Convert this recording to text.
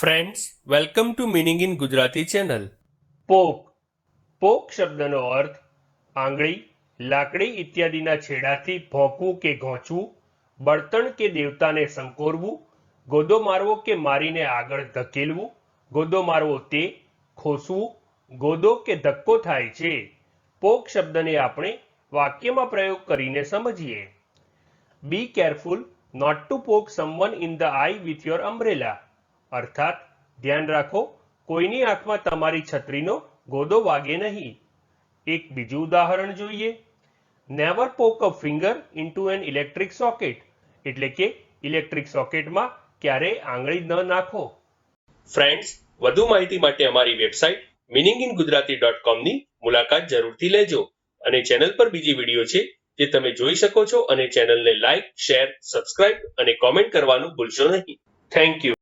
Friends welcome to meaning in Gujarati channel poke poke શબ્દનો અર્થ આંગળી, લાકડી ઇત્યાદિના છેડાથી ભોંકવું કે ઘોંચવું, બળતણ કે દેવતાને સંકોરવું, ગોદો મારવો કે મારીને આગળ ધકેલવું, ગોદો મારવો તે ખોસવું, ગોદો કે ધક્કો થાય છે. પોક શબ્દને આપણે વાક્યમાં પ્રયોગ કરીને સમજીએ. Be careful not to poke someone in the eye with your umbrella અર્થાત, ધ્યાન રાખો, કોઈની આંખમાં તમારી છત્રીનો ગોદો વાગે નહીં. એક બીજું ઉદાહરણ જોઈએ. Never poke a finger into an electric socket એટલે કે ઇલેક્ટ્રિક સોકેટમાં ક્યારેય આંગળી ન નાખો. ફ્રેન્ડ્સ વધુ માહિતી માટે અમારી website meaning in Gujarati dot કોમની મુલાકાત જરૂરથી લેજો અને ચેનલ પર બીજી વીડિયો છે જે તમે જોઈ શકો છો અને ચેનલને લાઇક શેર સબસ્ક્રાઇબ અને કોમેન્ટ કરવાનું ભૂલશો નહીં. Thank you